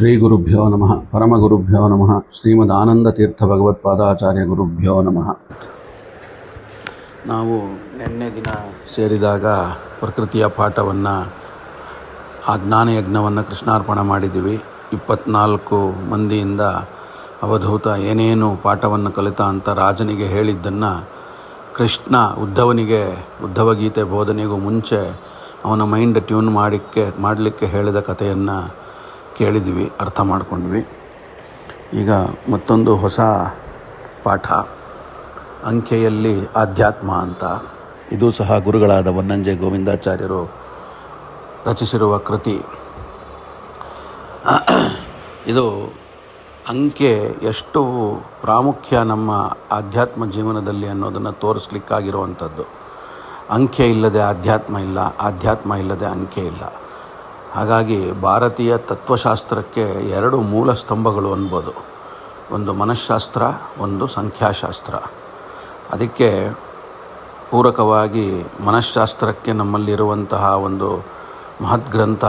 ಶ್ರೀಗುರುಭ್ಯೋ ನಮಃ. ಪರಮಗುರುಭ್ಯೋ ನಮಃ. ಶ್ರೀಮದಾನಂದತೀರ್ಥ ಭಗವತ್ಪಾದಾಚಾರ್ಯ ಗುರುಭ್ಯೋ ನಮಃ. ನಾವು ನಿನ್ನೆ ದಿನ ಸೇರಿದಾಗ ಪ್ರಕೃತಿಯ ಪಾಠವನ್ನು, ಆ ಜ್ಞಾನಯಜ್ಞವನ್ನು ಕೃಷ್ಣಾರ್ಪಣ ಮಾಡಿದ್ದೀವಿ. ಇಪ್ಪತ್ನಾಲ್ಕು ಮಂದಿಯಿಂದ ಅವಧೂತ ಏನೇನು ಪಾಠವನ್ನು ಕಲಿತ ಅಂತ ರಾಜನಿಗೆ ಹೇಳಿದ್ದನ್ನು ಕೃಷ್ಣ ಉದ್ಧವನಿಗೆ ಉದ್ಧವ ಗೀತೆ ಬೋಧನೆಗೂ ಮುಂಚೆ ಅವನ ಮೈಂಡ್ ಟ್ಯೂನ್ ಮಾಡಿಕ್ಕೆ, ಮಾಡಲಿಕ್ಕೆ ಹೇಳಿದ ಕಥೆಯನ್ನು ಕೇಳಿದ್ವಿ, ಅರ್ಥ ಮಾಡಿಕೊಂಡ್ವಿ. ಈಗ ಮತ್ತೊಂದು ಹೊಸ ಪಾಠ. ಅಂಕೆಯಲ್ಲಿ ಆಧ್ಯಾತ್ಮ ಅಂತ. ಇದು ಸಹ ಗುರುಗಳಾದ ವನ್ನಂಜೆ ಗೋವಿಂದಾಚಾರ್ಯರು ರಚಿಸಿರುವ ಕೃತಿ. ಇದು ಅಂಕೆ ಎಷ್ಟು ಪ್ರಾಮುಖ್ಯ ನಮ್ಮ ಆಧ್ಯಾತ್ಮ ಜೀವನದಲ್ಲಿ ಅನ್ನೋದನ್ನು ತೋರಿಸ್ಲಿಕ್ಕಾಗಿರುವಂಥದ್ದು. ಅಂಕೆ ಇಲ್ಲದೆ ಆಧ್ಯಾತ್ಮ ಇಲ್ಲ, ಆಧ್ಯಾತ್ಮ ಇಲ್ಲದೆ ಅಂಕೆ ಇಲ್ಲ. ಹಾಗಾಗಿ ಭಾರತೀಯ ತತ್ವಶಾಸ್ತ್ರಕ್ಕೆ ಎರಡು ಮೂಲ ಸ್ತಂಭಗಳು ಅನ್ಬೋದು. ಒಂದು ಮನಃಶಾಸ್ತ್ರ ಒಂದು ಸಂಖ್ಯಾಶಾಸ್ತ್ರ. ಅದಕ್ಕೆ ಪೂರಕವಾಗಿ ಮನಃಶಾಸ್ತ್ರಕ್ಕೆ ನಮ್ಮಲ್ಲಿರುವಂತಹ ಒಂದು ಮಹತ್ ಗ್ರಂಥ,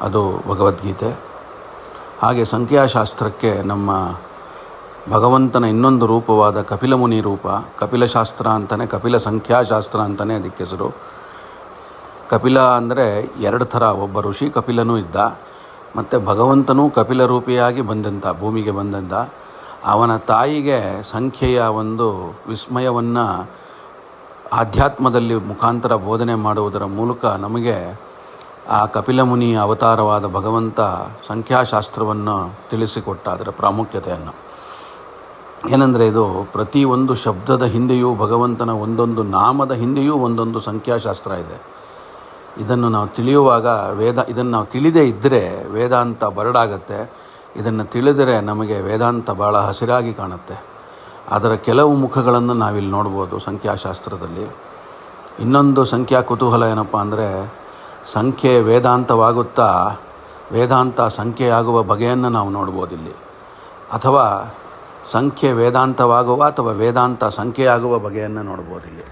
ಅದು ಭಗವದ್ಗೀತೆ. ಹಾಗೆ ಸಂಖ್ಯಾಶಾಸ್ತ್ರಕ್ಕೆ ನಮ್ಮ ಭಗವಂತನ ಇನ್ನೊಂದು ರೂಪವಾದ ಕಪಿಲಮುನಿ ರೂಪ, ಕಪಿಲಶಾಸ್ತ್ರ ಅಂತಲೇ ಕಪಿಲ ಸಂಖ್ಯಾಶಾಸ್ತ್ರ ಅಂತಲೇ ಅದಕ್ಕೆ ಹೆಸರು. ಕಪಿಲ ಅಂದರೆ ಎರಡು ಥರ. ಒಬ್ಬ ಋಷಿ ಕಪಿಲನೂ ಇದ್ದ, ಮತ್ತು ಭಗವಂತನೂ ಕಪಿಲ ರೂಪಿಯಾಗಿ ಬಂದಂತ, ಭೂಮಿಗೆ ಬಂದಂತ. ಅವನ ತಾಯಿಗೆ ಸಂಖ್ಯೆಯ ಒಂದು ವಿಸ್ಮಯವನ್ನು ಆಧ್ಯಾತ್ಮದಲ್ಲಿ ಮುಖಾಂತರ ಬೋಧನೆ ಮಾಡುವುದರ ಮೂಲಕ ನಮಗೆ ಆ ಕಪಿಲ ಮುನಿ ಅವತಾರವಾದ ಭಗವಂತ ಸಂಖ್ಯಾಶಾಸ್ತ್ರವನ್ನು ತಿಳಿಸಿಕೊಟ್ಟ ಅದರ ಪ್ರಾಮುಖ್ಯತೆಯನ್ನು. ಏನಂದರೆ ಇದು ಪ್ರತಿಯೊಂದು ಶಬ್ದದ ಹಿಂದೆಯೂ ಭಗವಂತನ ಒಂದೊಂದು ನಾಮದ ಹಿಂದೆಯೂ ಒಂದೊಂದು ಸಂಖ್ಯಾಶಾಸ್ತ್ರ ಇದೆ. ಇದನ್ನು ನಾವು ತಿಳಿಯುವಾಗ ವೇದ, ಇದನ್ನು ನಾವು ತಿಳಿದೇ ಇದ್ದರೆ ವೇದಾಂತ ಬರಡಾಗತ್ತೆ. ಇದನ್ನು ತಿಳಿದರೆ ನಮಗೆ ವೇದಾಂತ ಭಾಳ ಹಸಿರಾಗಿ ಕಾಣುತ್ತೆ. ಅದರ ಕೆಲವು ಮುಖಗಳನ್ನು ನಾವಿಲ್ಲಿ ನೋಡ್ಬೋದು ಸಂಖ್ಯಾಶಾಸ್ತ್ರದಲ್ಲಿ. ಇನ್ನೊಂದು ಸಂಖ್ಯಾ ಕುತೂಹಲ ಏನಪ್ಪ ಅಂದರೆ, ಸಂಖ್ಯೆ ವೇದಾಂತವಾಗುತ್ತಾ, ವೇದಾಂತ ಸಂಖ್ಯೆಯಾಗುವ ಬಗೆಯನ್ನು ನಾವು ನೋಡ್ಬೋದಿಲ್ಲಿ ಅಥವಾ ಸಂಖ್ಯೆ ವೇದಾಂತವಾಗುವ ಅಥವಾ ವೇದಾಂತ ಸಂಖ್ಯೆಯಾಗುವ ಬಗೆಯನ್ನು ನೋಡ್ಬೋದಿಲ್ಲಿ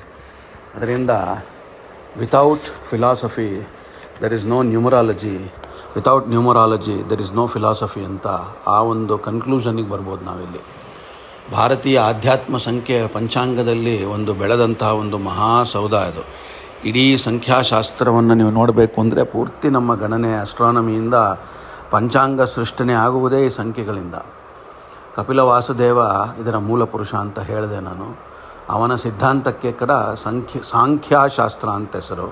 ಅದರಿಂದ without philosophy there is no numerology without numerology there is no philosophy ಅಂತ ಆ ಒಂದು ಕನ್ಕ್ಲೂಷನಿಗೆ ಬರ್ಬೋದು ನಾವಿಲ್ಲಿ. ಭಾರತೀಯ ಆಧ್ಯಾತ್ಮ ಸಂಖ್ಯೆ ಪಂಚಾಂಗದಲ್ಲಿ ಒಂದು ಬೆಳೆದಂತಹ ಒಂದು ಮಹಾಸೌಧ ಅದು. ಇಡೀ ಸಂಖ್ಯಾಶಾಸ್ತ್ರವನ್ನು ನೀವು ನೋಡಬೇಕು ಅಂದರೆ ಪೂರ್ತಿ ನಮ್ಮ ಗಣನೆ ಅಸ್ಟ್ರಾನಮಿಯಿಂದ ಪಂಚಾಂಗ ಸೃಷ್ಟನೆ ಆಗುವುದೇ ಈ ಸಂಖ್ಯೆಗಳಿಂದ. ಕಪಿಲ ವಾಸುದೇವ ಇದರ ಮೂಲ ಪುರುಷ ಅಂತ ಹೇಳಿದೆ ನಾನು. ಅವನ ಸಿದ್ಧಾಂತಕ್ಕೆ ಕೂಡ ಸಂಖ್ಯ, ಸಾಂಖ್ಯಾಶಾಸ್ತ್ರ ಅಂತ ಹೆಸರು.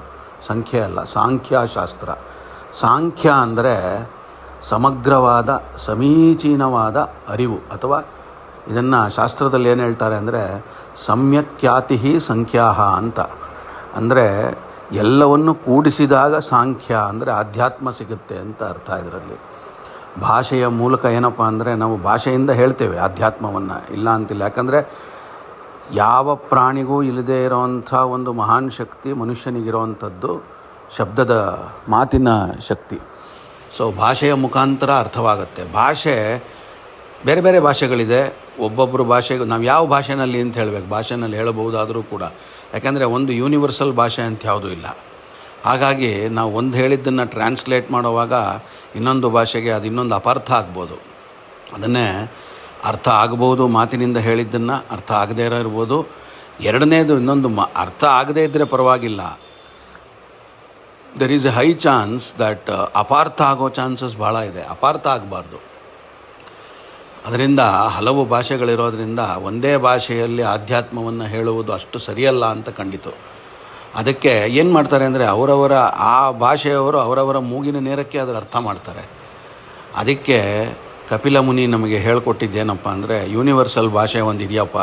ಸಂಖ್ಯೆ ಅಲ್ಲ, ಸಾಂಖ್ಯಾಶಾಸ್ತ್ರ. ಸಾಂಖ್ಯ ಅಂದರೆ ಸಮಗ್ರವಾದ, ಸಮೀಚೀನವಾದ ಅರಿವು. ಅಥವಾ ಇದನ್ನು ಶಾಸ್ತ್ರದಲ್ಲಿ ಏನು ಹೇಳ್ತಾರೆ ಅಂದರೆ ಸಮ್ಯಕ್ಯಾತಿ ಸಂಖ್ಯಾಹ ಅಂತ. ಅಂದರೆ ಎಲ್ಲವನ್ನು ಕೂಡಿಸಿದಾಗ ಸಾಂಖ್ಯ ಅಂದರೆ ಆಧ್ಯಾತ್ಮ ಸಿಗುತ್ತೆ ಅಂತ ಅರ್ಥ ಇದರಲ್ಲಿ. ಭಾಷೆಯ ಮೂಲಕ ಏನಪ್ಪ ಅಂದರೆ ನಾವು ಭಾಷೆಯಿಂದ ಹೇಳ್ತೇವೆ ಆಧ್ಯಾತ್ಮವನ್ನು. ಇಲ್ಲ ಅಂತಿಲ್ಲ. ಯಾಕಂದರೆ ಯಾವ ಪ್ರಾಣಿಗೂ ಇಲ್ಲದೇ ಇರೋವಂಥ ಒಂದು ಮಹಾನ್ ಶಕ್ತಿ ಮನುಷ್ಯನಿಗಿರೋವಂಥದ್ದು ಶಬ್ದದ ಮಾತಿನ ಶಕ್ತಿ. ಸೊ ಭಾಷೆಯ ಮುಖಾಂತರ ಅರ್ಥವಾಗುತ್ತೆ. ಭಾಷೆ, ಬೇರೆ ಬೇರೆ ಭಾಷೆಗಳಿದೆ. ಒಬ್ಬೊಬ್ಬರು ಭಾಷೆಗೆ ನಾವು ಯಾವ ಭಾಷೆನಲ್ಲಿ ಅಂತ ಹೇಳಬೇಕು. ಭಾಷೆನಲ್ಲಿ ಹೇಳಬಹುದಾದರೂ ಕೂಡ. ಯಾಕೆಂದರೆ ಒಂದು ಯೂನಿವರ್ಸಲ್ ಭಾಷೆ ಅಂತ ಯಾವುದೂ ಇಲ್ಲ. ಹಾಗಾಗಿ ನಾವು ಒಂದು ಹೇಳಿದ್ದನ್ನು ಟ್ರಾನ್ಸ್ಲೇಟ್ ಮಾಡುವಾಗ ಇನ್ನೊಂದು ಭಾಷೆಗೆ ಅದು ಇನ್ನೊಂದು ಅಪಾರ್ಥ ಆಗ್ಬೋದು. ಅದನ್ನೇ ಅರ್ಥ ಆಗ್ಬೋದು ಮಾತಿನಿಂದ ಹೇಳಿದ್ದನ್ನು ಅರ್ಥ ಆಗದೇ ಇರ್ಬೋದು. ಎರಡನೇದು ಇನ್ನೊಂದು ಮ ಅರ್ಥ ಆಗದೇ ಇದ್ದರೆ ಪರವಾಗಿಲ್ಲ. There is a high chance that ಅಪಾರ್ಥ ಆಗೋ ಚಾನ್ಸಸ್ ಭಾಳ ಇದೆ. ಅಪಾರ್ಥ ಆಗಬಾರ್ದು. ಅದರಿಂದ ಹಲವು ಭಾಷೆಗಳಿರೋದ್ರಿಂದ ಒಂದೇ ಭಾಷೆಯಲ್ಲಿ ಆಧ್ಯಾತ್ಮವನ್ನು ಹೇಳುವುದು ಅಷ್ಟು ಸರಿಯಲ್ಲ ಅಂತ ಕಂಡಿತು. ಅದಕ್ಕೆ ಏನು ಮಾಡ್ತಾರೆ ಅಂದರೆ ಅವರವರ ಆ ಭಾಷೆಯವರು ಅವರವರ ಮೂಗಿನ ನೇರಕ್ಕೆ ಅದರ ಅರ್ಥ ಮಾಡ್ತಾರೆ. ಅದಕ್ಕೆ ಕಪಿಲ ಮುನಿ ನಮಗೆ ಹೇಳಿಕೊಟ್ಟಿದ್ದೇನಪ್ಪ ಅಂದರೆ, ಯೂನಿವರ್ಸಲ್ ಭಾಷೆ ಒಂದು ಇದೆಯಪ್ಪ,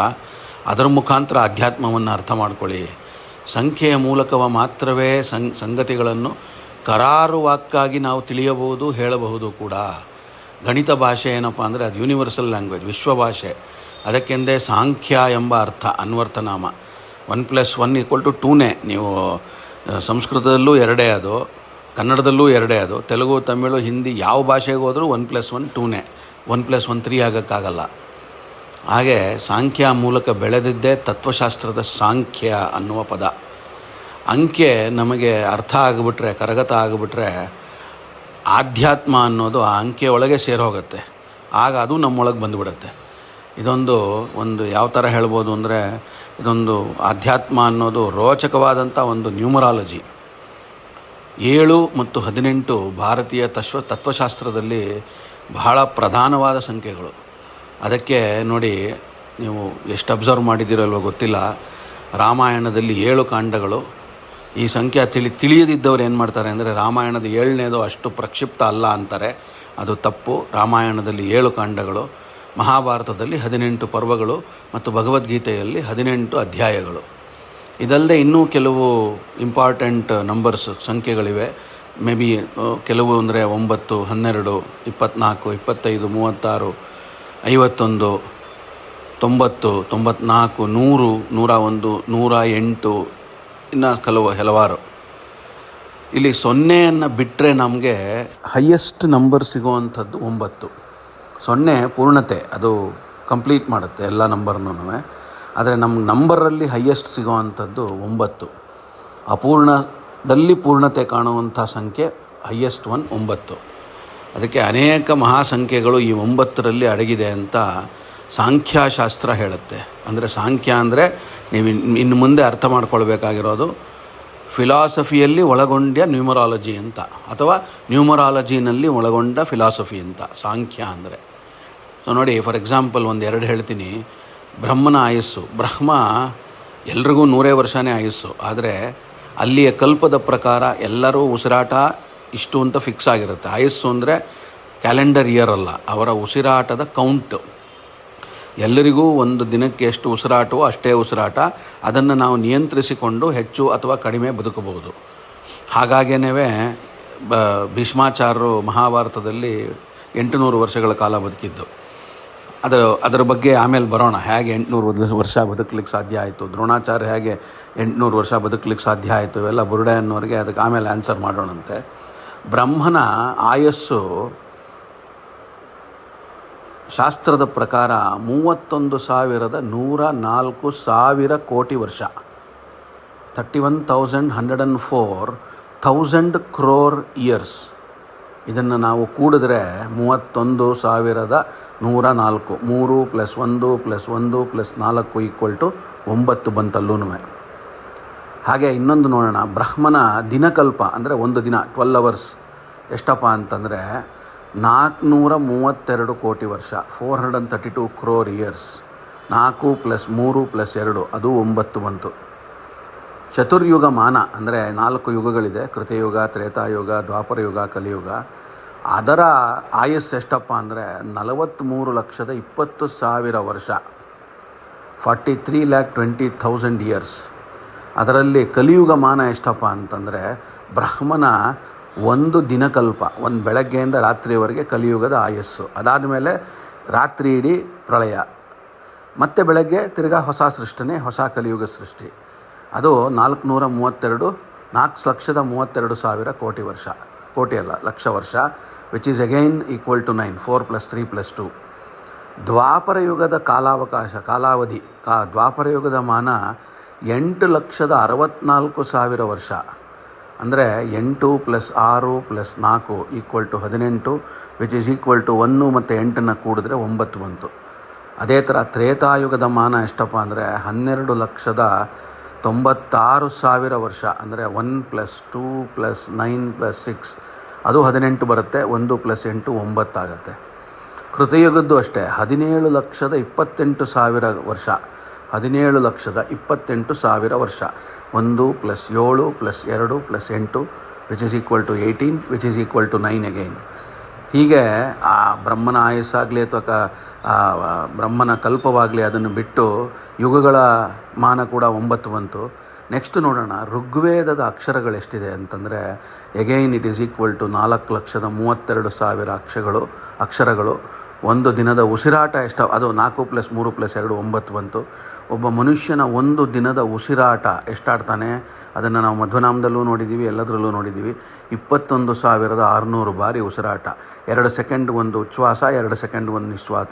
ಅದರ ಮುಖಾಂತರ ಅಧ್ಯಾತ್ಮವನ್ನು ಅರ್ಥ ಮಾಡ್ಕೊಳ್ಳಿ. ಸಂಖ್ಯೆಯ ಮೂಲಕವ ಮಾತ್ರವೇ ಸಂಗತಿಗಳನ್ನು ಕರಾರುವಾಕ್ಕಾಗಿ ನಾವು ತಿಳಿಯಬಹುದು, ಹೇಳಬಹುದು ಕೂಡ. ಗಣಿತ ಭಾಷೆ ಏನಪ್ಪ ಅಂದರೆ, ಅದು ಯೂನಿವರ್ಸಲ್ ಲ್ಯಾಂಗ್ವೇಜ್, ವಿಶ್ವ ಭಾಷೆ. ಅದಕ್ಕೆಂದೇ ಸಾಂಖ್ಯ ಎಂಬ ಅರ್ಥ ಅನ್ವರ್ಥನಾಮ one plus one equal to ಟೂನೇ. ನೀವು ಸಂಸ್ಕೃತದಲ್ಲೂ ಎರಡೇ ಅದು, ಕನ್ನಡದಲ್ಲೂ ಎರಡೇ ಅದು, ತೆಲುಗು, ತಮಿಳು, ಹಿಂದಿ, ಯಾವ ಭಾಷೆಗೆ ಹೋದರೂ ಒನ್ ಪ್ಲಸ್ ಒನ್ ಟೂನೇ. ಒನ್ ಪ್ಲಸ್ ಒನ್ ತ್ರೀ ಆಗೋಕ್ಕಾಗಲ್ಲ. ಹಾಗೆ ಸಾಂಖ್ಯ ಮೂಲಕ ಬೆಳೆದಿದ್ದೇ ತತ್ವಶಾಸ್ತ್ರದ ಸಾಂಖ್ಯ ಅನ್ನುವ ಪದ. ಅಂಕೆ ನಮಗೆ ಅರ್ಥ ಆಗಿಬಿಟ್ರೆ, ಕರಗತ ಆಗಿಬಿಟ್ರೆ ಆಧ್ಯಾತ್ಮ ಅನ್ನೋದು ಆ ಅಂಕೆಯೊಳಗೆ ಸೇರೋಗುತ್ತೆ ಆಗ ಅದು ನಮ್ಮೊಳಗೆ ಬಂದುಬಿಡುತ್ತೆ. ಇದೊಂದು ಒಂದು ಯಾವ ಥರ ಹೇಳ್ಬೋದು ಅಂದರೆ ಇದೊಂದು ಆಧ್ಯಾತ್ಮ ಅನ್ನೋದು ರೋಚಕವಾದಂಥ ಒಂದು ನ್ಯೂಮರಾಲಜಿ. ಏಳು ಮತ್ತು ಹದಿನೆಂಟು ಭಾರತೀಯ ತಶ್ವ ತತ್ವಶಾಸ್ತ್ರದಲ್ಲಿ ಬಹಳ ಪ್ರಧಾನವಾದ ಸಂಖ್ಯೆಗಳು. ಅದಕ್ಕೆ ನೋಡಿ, ನೀವು ಎಷ್ಟು ಅಬ್ಸರ್ವ್ ಮಾಡಿದ್ದೀರಲ್ವೋ ಗೊತ್ತಿಲ್ಲ. ರಾಮಾಯಣದಲ್ಲಿ ಏಳು ಕಾಂಡಗಳು. ಈ ಸಂಖ್ಯೆ ತಿಳಿ, ತಿಳಿಯದಿದ್ದವ್ರು ಏನು ಮಾಡ್ತಾರೆ ಅಂದರೆ, ರಾಮಾಯಣದ ಏಳನೇದು ಅಷ್ಟು ಪ್ರಕ್ಷಿಪ್ತ ಅಲ್ಲ ಅಂತಾರೆ. ಅದು ತಪ್ಪು. ರಾಮಾಯಣದಲ್ಲಿ ಏಳು ಕಾಂಡಗಳು, ಮಹಾಭಾರತದಲ್ಲಿ ಹದಿನೆಂಟು ಪರ್ವಗಳು ಮತ್ತು ಭಗವದ್ಗೀತೆಯಲ್ಲಿ ಹದಿನೆಂಟು ಅಧ್ಯಾಯಗಳು. ಇದಲ್ಲದೆ ಇನ್ನೂ ಕೆಲವು ಇಂಪಾರ್ಟೆಂಟ್ ನಂಬರ್ಸ್ ಸಂಖ್ಯೆಗಳಿವೆ. ಮೇ ಬಿ ಕೆಲವು ಅಂದರೆ ಒಂಬತ್ತು, ಹನ್ನೆರಡು ಇಪ್ಪತ್ತ್ನಾಲ್ಕು ಇಪ್ಪತ್ತೈದು, ಮೂವತ್ತಾರು, ಐವತ್ತೊಂದು, ತೊಂಬತ್ತು, ತೊಂಬತ್ನಾಲ್ಕು, ನೂರು, ನೂರ ಒಂದು, ನೂರ ಎಂಟು, ಇನ್ನು ಕೆಲವು ಹಲವಾರು. ಇಲ್ಲಿ ಸೊನ್ನೆಯನ್ನು ಬಿಟ್ಟರೆ ನಮಗೆ ಹೈಯೆಸ್ಟ್ ನಂಬರ್ ಸಿಗುವಂಥದ್ದು ಒಂಬತ್ತು. ಸೊನ್ನೆ ಪೂರ್ಣತೆ, ಅದು ಕಂಪ್ಲೀಟ್ ಮಾಡುತ್ತೆ ಎಲ್ಲ ನಂಬರ್ನೂ ಆದರೆ ನಮ್ಮ ನಂಬರಲ್ಲಿ ಹೈಯೆಸ್ಟ್ ಸಿಗುವಂಥದ್ದು ಒಂಬತ್ತು. ಅಪೂರ್ಣದಲ್ಲಿ ಪೂರ್ಣತೆ ಕಾಣುವಂಥ ಸಂಖ್ಯೆ ಹೈಯೆಸ್ಟ್ ಒನ್ ಒಂಬತ್ತು. ಅದಕ್ಕೆ ಅನೇಕ ಮಹಾಸಂಖ್ಯೆಗಳು ಈ ಒಂಬತ್ತರಲ್ಲಿ ಅಡಗಿದೆ ಅಂತ ಸಾಂಖ್ಯಾಶಾಸ್ತ್ರ ಹೇಳುತ್ತೆ. ಅಂದರೆ ಸಾಂಖ್ಯ ಅಂದರೆ ನೀವು ಇನ್ನು ಮುಂದೆ ಅರ್ಥ ಮಾಡ್ಕೊಳ್ಬೇಕಾಗಿರೋದು ಫಿಲಾಸಫಿಯಲ್ಲಿ ಒಳಗೊಂಡ ನ್ಯೂಮರಾಲಜಿ ಅಂತ. ಅಥವಾ ನ್ಯೂಮರಾಲಜಿನಲ್ಲಿ ಒಳಗೊಂಡ ಫಿಲಾಸಫಿ ಅಂತ. ಸಾಂಖ್ಯ ಅಂದರೆ. ಸೊ ನೋಡಿ ಫಾರ್ ಎಕ್ಸಾಂಪಲ್ ಒಂದು ಎರಡು ಹೇಳ್ತೀನಿ. ಬ್ರಹ್ಮನ ಆಯಸ್ಸು. ಬ್ರಹ್ಮ ಎಲ್ರಿಗೂ ನೂರೇ ವರ್ಷನೇ ಆಯಸ್ಸು. ಆದರೆ ಅಲ್ಲಿಯ ಕಲ್ಪದ ಪ್ರಕಾರ ಎಲ್ಲರೂ ಉಸಿರಾಟ ಇಷ್ಟು ಅಂತ ಫಿಕ್ಸ್ ಆಗಿರುತ್ತೆ. ಆಯಸ್ಸು ಅಂದರೆ ಕ್ಯಾಲೆಂಡರ್ ಇಯರ್ ಅಲ್ಲ, ಅವರ ಉಸಿರಾಟದ ಕೌಂಟ್ ಎಲ್ಲರಿಗೂ ಒಂದು ದಿನಕ್ಕೆ ಎಷ್ಟು ಉಸಿರಾಟವೋ ಅಷ್ಟೇ ಉಸಿರಾಟ. ಅದನ್ನು ನಾವು ನಿಯಂತ್ರಿಸಿಕೊಂಡು ಹೆಚ್ಚು ಅಥವಾ ಕಡಿಮೆ ಬದುಕಬಹುದು. ಹಾಗಾಗೇನೇ ಬ, ಭೀಷ್ಮಾಚಾರ್ಯರು ಮಹಾಭಾರತದಲ್ಲಿ ಎಂಟುನೂರು ವರ್ಷಗಳ ಕಾಲ ಬದುಕಿದ್ದು. ಅದು ಅದರ ಬಗ್ಗೆ ಆಮೇಲೆ ಬರೋಣ. ಹೇಗೆ ಎಂಟುನೂರು ವರ್ಷ ಬದುಕಲಿಕ್ಕೆ ಸಾಧ್ಯ ಆಯಿತು? ದ್ರೋಣಾಚಾರ್ಯ ಹೇಗೆ ಎಂಟುನೂರು ವರ್ಷ ಬದುಕಲಿಕ್ಕೆ ಸಾಧ್ಯ ಆಯಿತು? ಇವೆಲ್ಲ ಬುರುಡೆ ಅನ್ನೋರಿಗೆ ಅದಕ್ಕೆ ಆಮೇಲೆ ಆನ್ಸರ್ ಮಾಡೋಣಂತೆ. ಬ್ರಹ್ಮನ ಆಯಸ್ಸು ಶಾಸ್ತ್ರದ ಪ್ರಕಾರ ಮೂವತ್ತೊಂದು ಸಾವಿರದ ನೂರ ನಾಲ್ಕು ಸಾವಿರ ಕೋಟಿ ವರ್ಷ. Thirty one thousand hundred and four thousand crore years ಇದನ್ನು ನಾವು ಕೂಡಿದ್ರೆ ಮೂವತ್ತೊಂದು ಸಾವಿರದ ನೂರ ನಾಲ್ಕು, ಮೂರು ಪ್ಲಸ್ ಒಂದು ಪ್ಲಸ್ ಒಂದು ಪ್ಲಸ್ ನಾಲ್ಕು ಈಕ್ವಲ್ ಟು ಒಂಬತ್ತು ಬಂತಲ್ಲೂ ಹಾಗೆ ಇನ್ನೊಂದು ನೋಡೋಣ, ಬ್ರಹ್ಮನ ದಿನಕಲ್ಪ ಅಂದರೆ ಒಂದು ದಿನ ಟ್ವೆಲ್ ಅವರ್ಸ್ ಎಷ್ಟಪ್ಪ ಅಂತಂದರೆ ನಾಲ್ಕುನೂರ ಮೂವತ್ತೆರಡು ಕೋಟಿ ವರ್ಷ four hundred and thirty two crore years ನಾಲ್ಕು ಪ್ಲಸ್ ಮೂರು ಪ್ಲಸ್ ಎರಡು, ಅದು ಒಂಬತ್ತು ಬಂತು. ಚತುರ್ಯುಗ ಮಾನ ಅಂದರೆ ನಾಲ್ಕು ಯುಗಗಳಿದೆ, ಕೃತಯುಗ, ತ್ರೇತಾಯುಗ, ದ್ವಾಪರಯುಗ, ಕಲಿಯುಗ. ಅದರ ಆಯಸ್ಸು ಎಷ್ಟಪ್ಪ ಅಂದರೆ ನಲವತ್ತ್ಮೂರು ಲಕ್ಷದ ಇಪ್ಪತ್ತು ಸಾವಿರ ವರ್ಷ. Forty three lakh twenty thousand years ಅದರಲ್ಲಿ ಕಲಿಯುಗ ಮಾನ ಎಷ್ಟಪ್ಪ ಅಂತಂದರೆ ಬ್ರಹ್ಮನ ಒಂದು ದಿನಕಲ್ಪ, ಒಂದು ಬೆಳಗ್ಗೆಯಿಂದ ರಾತ್ರಿವರೆಗೆ ಕಲಿಯುಗದ ಆಯಸ್ಸು. ಅದಾದ ಮೇಲೆ ರಾತ್ರಿ ಇಡೀ ಪ್ರಳಯ. ಮತ್ತೆ ಬೆಳಗ್ಗೆ ತಿರ್ಗಾ ಹೊಸ ಸೃಷ್ಟನೆ, ಹೊಸ ಕಲಿಯುಗ ಸೃಷ್ಟಿ. ಅದು ನಾಲ್ಕುನೂರ ಮೂವತ್ತೆರಡು, ನಾಲ್ಕು ಲಕ್ಷದ ಮೂವತ್ತೆರಡು ಸಾವಿರ ಕೋಟಿ ವರ್ಷ. ಕೋಟಿ ಅಲ್ಲ, ಲಕ್ಷ ವರ್ಷ. Which is again equal to nine four plus three plus two ದ್ವಾಪರ ಯುಗದ ಕಾಲಾವಕಾಶ, ಕಾಲಾವಧಿ, ಕಾ, ದ್ವಾಪರ ಯುಗದ ಮಾನ ಎಂಟು ಲಕ್ಷದ ಅರವತ್ನಾಲ್ಕು ಸಾವಿರ ವರ್ಷ. ಅಂದರೆ ಎಂಟು ಪ್ಲಸ್ ಆರು ಪ್ಲಸ್ ನಾಲ್ಕು ಈಕ್ವಲ್ ಟು ಹದಿನೆಂಟು ವಿಚ್ ಈಸ್ ಈಕ್ವಲ್ ಟು ಒಂದು ಮತ್ತು ಎಂಟನ್ನು ಕೂಡಿದ್ರೆ ಒಂಬತ್ತು ಬಂತು. ಅದೇ ಥರ ತ್ರೇತಾಯುಗದ ಮಾನ ಎಷ್ಟಪ್ಪ ಅಂದರೆ ಹನ್ನೆರಡು ಲಕ್ಷದ ತೊಂಬತ್ತಾರು ಸಾವಿರ ವರ್ಷ. ಅಂದರೆ one plus two plus nine plus six ಅದು ಹದಿನೆಂಟು ಬರುತ್ತೆ, ಒಂದು ಪ್ಲಸ್ ಎಂಟು ಒಂಬತ್ತಾಗತ್ತೆ. ಕೃತಯುಗದ್ದು ಅಷ್ಟೇ, ಹದಿನೇಳು ಲಕ್ಷದ ಇಪ್ಪತ್ತೆಂಟು ಸಾವಿರ ವರ್ಷ. ಹದಿನೇಳು ಲಕ್ಷದ ಇಪ್ಪತ್ತೆಂಟು ಸಾವಿರ ವರ್ಷ. ಒಂದು ಪ್ಲಸ್ ಏಳು ಪ್ಲಸ್ ಎರಡು ಪ್ಲಸ್ ಎಂಟು which is equal to eighteen which is equal to nine again ಹೀಗೆ, ಆ ಬ್ರಹ್ಮನ ಆಯಸ್ಸಾಗಲಿ ಅಥವಾ ಬ್ರಹ್ಮನ ಕಲ್ಪವಾಗಲಿ ಅದನ್ನು ಬಿಟ್ಟು ಯುಗಗಳ ಮಾನ ಕೂಡ ಒಂಬತ್ತು ಬಂತು. ನೆಕ್ಸ್ಟ್ ನೋಡೋಣ, ಋಗ್ವೇದದ ಅಕ್ಷರಗಳೆಷ್ಟಿದೆ ಅಂತಂದರೆ again it is equal to ನಾಲ್ಕು ಲಕ್ಷದ ಮೂವತ್ತೆರಡು ಸಾವಿರ ಅಕ್ಷಗಳು, ಅಕ್ಷರಗಳು. ಒಂದು ದಿನದ ಉಸಿರಾಟ ಎಷ್ಟು, ಅದು ನಾಲ್ಕು ಪ್ಲಸ್ ಮೂರು ಪ್ಲಸ್ ಎರಡು, ಒಂಬತ್ತು ಬಂತು. ಒಬ್ಬ ಮನುಷ್ಯನ ಒಂದು ದಿನದ ಉಸಿರಾಟ ಎಷ್ಟಾಡ್ತಾನೆ? ಅದನ್ನು ನಾವು ಮಧ್ವನಾಮದಲ್ಲೂ ನೋಡಿದ್ದೀವಿ ಎಲ್ಲದರಲ್ಲೂ ನೋಡಿದ್ದೀವಿ ಇಪ್ಪತ್ತೊಂದು ಸಾವಿರದ ಆರುನೂರು ಬಾರಿ ಉಸಿರಾಟ. ಎರಡು ಸೆಕೆಂಡ್ ಒಂದು ಉಚ್ಛ್ವಾಸ, ಎರಡು ಸೆಕೆಂಡ್ ಒಂದು ನಿಶ್ವಾಸ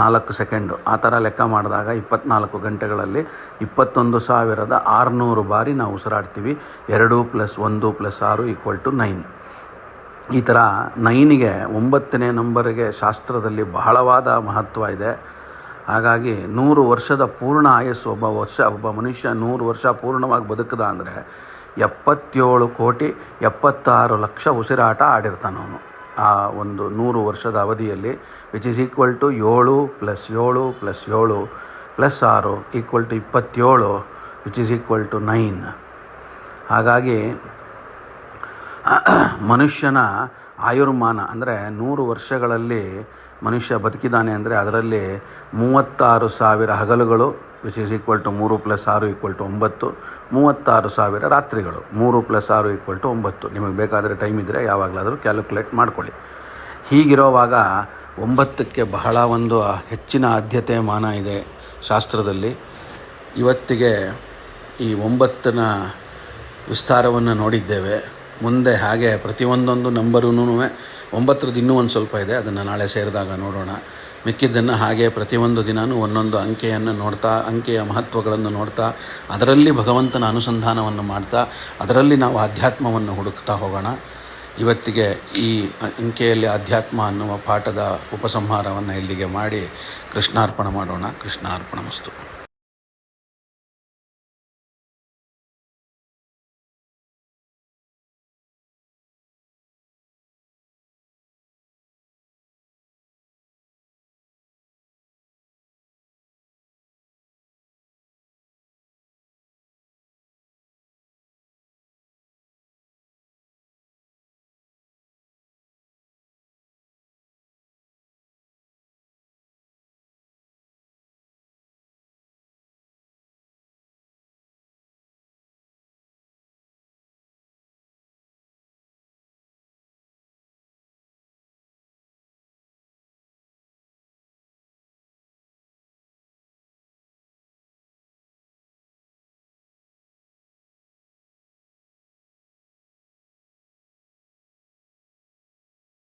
ನಾಲ್ಕು ಸೆಕೆಂಡು. ಆ ಥರ ಲೆಕ್ಕ ಮಾಡಿದಾಗ ಇಪ್ಪತ್ನಾಲ್ಕು ಗಂಟೆಗಳಲ್ಲಿ ಇಪ್ಪತ್ತೊಂದು ಸಾವಿರದ ಆರುನೂರು ಬಾರಿ ನಾವು ಉಸಿರಾಡ್ತೀವಿ. ಎರಡು ಪ್ಲಸ್ ಒಂದು ಪ್ಲಸ್ ಆರು ಈಕ್ವಲ್ ಟು ನೈನ್. ಈ ಥರ ನೈನಿಗೆ ಒಂಬತ್ತನೇ ನಂಬರಿಗೆ ಶಾಸ್ತ್ರದಲ್ಲಿ ಬಹಳವಾದ ಮಹತ್ವ ಇದೆ. ಹಾಗಾಗಿ ನೂರು ವರ್ಷದ ಪೂರ್ಣ ಆಯಸ್ಸು ಒಬ್ಬ ವರ್ಷ, ಒಬ್ಬ ಮನುಷ್ಯ ನೂರು ವರ್ಷ ಪೂರ್ಣವಾಗಿ ಬದುಕದ ಅಂದರೆ ಎಪ್ಪತ್ತೇಳು ಕೋಟಿ ಎಪ್ಪತ್ತಾರು ಲಕ್ಷ ಉಸಿರಾಟ ಆಡಿರ್ತಾನೆ ಅವನು ಆ ಒಂದು ನೂರು ವರ್ಷದ ಅವಧಿಯಲ್ಲಿ ವಿಚ್ ಈಸ್ ಈಕ್ವಲ್ ಟು ಏಳು ಪ್ಲಸ್ ಏಳು ಪ್ಲಸ್ ಏಳು ಪ್ಲಸ್ ಆರು ಈಕ್ವಲ್ ಟು ಇಪ್ಪತ್ತೇಳು which is equal to nine ಹಾಗಾಗಿ, ಮನುಷ್ಯನ ಆಯುರ್ಮಾನ ಅಂದರೆ ನೂರು ವರ್ಷಗಳಲ್ಲಿ ಮನುಷ್ಯ ಬದುಕಿದ್ದಾನೆ ಅಂದರೆ ಅದರಲ್ಲಿ ಮೂವತ್ತಾರು ಸಾವಿರ ಹಗಲುಗಳು ವಿಚ್ ಈಸ್ ಈಕ್ವಲ್ ಟು ಮೂರು ಪ್ಲಸ್ ಆರು ಈಕ್ವಲ್ ಟು ಒಂಬತ್ತು. ಮೂವತ್ತಾರು ಸಾವಿರ ರಾತ್ರಿಗಳು. ಮೂರು ಪ್ಲಸ್ ಆರು ಈಕ್ವಲ್ ಟು ಒಂಬತ್ತು. ನಿಮಗೆ ಬೇಕಾದರೆ ಟೈಮ್ ಇದ್ದರೆ ಯಾವಾಗಲಾದರೂ ಕ್ಯಾಲ್ಕುಲೇಟ್ ಮಾಡ್ಕೊಳ್ಳಿ. ಹೀಗಿರೋವಾಗ ಒಂಬತ್ತಕ್ಕೆ ಬಹಳ ಒಂದು ಹೆಚ್ಚಿನ ಆದ್ಯತೆ ಮಾನ ಇದೆ ಶಾಸ್ತ್ರದಲ್ಲಿ. ಇವತ್ತಿಗೆ ಈ ಒಂಬತ್ತನ ವಿಸ್ತಾರವನ್ನು ನೋಡಿದ್ದೇವೆ. ಮುಂದೆ ಹಾಗೆ ಪ್ರತಿಯೊಂದೊಂದು ನಂಬರೂ ಒಂಬತ್ತರದ್ದು ಇನ್ನೂ ಒಂದು ಸ್ವಲ್ಪ ಇದೆ. ಅದನ್ನು ನಾಳೆ ಸೇರಿದಾಗ ನೋಡೋಣ. ಮಿಕ್ಕಿದ್ದನ್ನು ಹಾಗೆ ಪ್ರತಿಯೊಂದು ದಿನವೂ ಒಂದೊಂದು ಅಂಕೆಯನ್ನು ನೋಡ್ತಾ, ಅಂಕೆಯ ಮಹತ್ವಗಳನ್ನು ನೋಡ್ತಾ, ಅದರಲ್ಲಿ ಭಗವಂತನ ಅನುಸಂಧಾನವನ್ನು ಮಾಡ್ತಾ, ಅದರಲ್ಲಿ ನಾವು ಆಧ್ಯಾತ್ಮವನ್ನು ಹುಡುಕ್ತಾ ಹೋಗೋಣ. ಇವತ್ತಿಗೆ ಈ ಅಂಕೆಯಲ್ಲಿ ಆಧ್ಯಾತ್ಮ ಅನ್ನುವ ಪಾಠದ ಉಪಸಂಹಾರವನ್ನು ಇಲ್ಲಿಗೆ ಮಾಡಿ ಕೃಷ್ಣಾರ್ಪಣ ಮಾಡೋಣ. ಕೃಷ್ಣಾರ್ಪಣ ಮಸ್ತು